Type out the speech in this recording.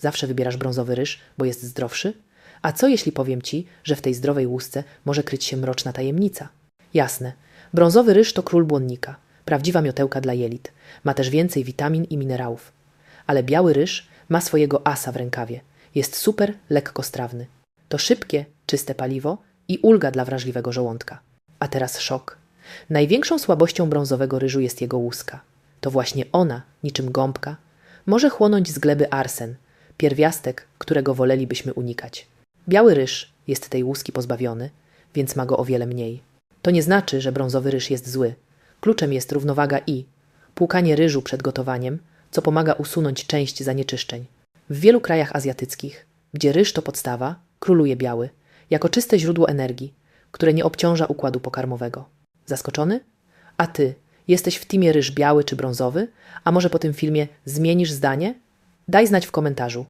Zawsze wybierasz brązowy ryż, bo jest zdrowszy? A co jeśli powiem ci, że w tej zdrowej łusce może kryć się mroczna tajemnica? Jasne. Brązowy ryż to król błonnika. Prawdziwa miotełka dla jelit. Ma też więcej witamin i minerałów. Ale biały ryż ma swojego asa w rękawie. Jest super lekkostrawny. To szybkie, czyste paliwo i ulga dla wrażliwego żołądka. A teraz szok. Największą słabością brązowego ryżu jest jego łuska. To właśnie ona, niczym gąbka, może chłonąć z gleby arsen, pierwiastek, którego wolelibyśmy unikać. Biały ryż jest tej łuski pozbawiony, więc ma go o wiele mniej. To nie znaczy, że brązowy ryż jest zły. Kluczem jest równowaga i płukanie ryżu przed gotowaniem, co pomaga usunąć część zanieczyszczeń. W wielu krajach azjatyckich, gdzie ryż to podstawa, króluje biały, jako czyste źródło energii, które nie obciąża układu pokarmowego. Zaskoczony? A ty, jesteś w teamie ryż biały czy brązowy? A może po tym filmie zmienisz zdanie? Daj znać w komentarzu.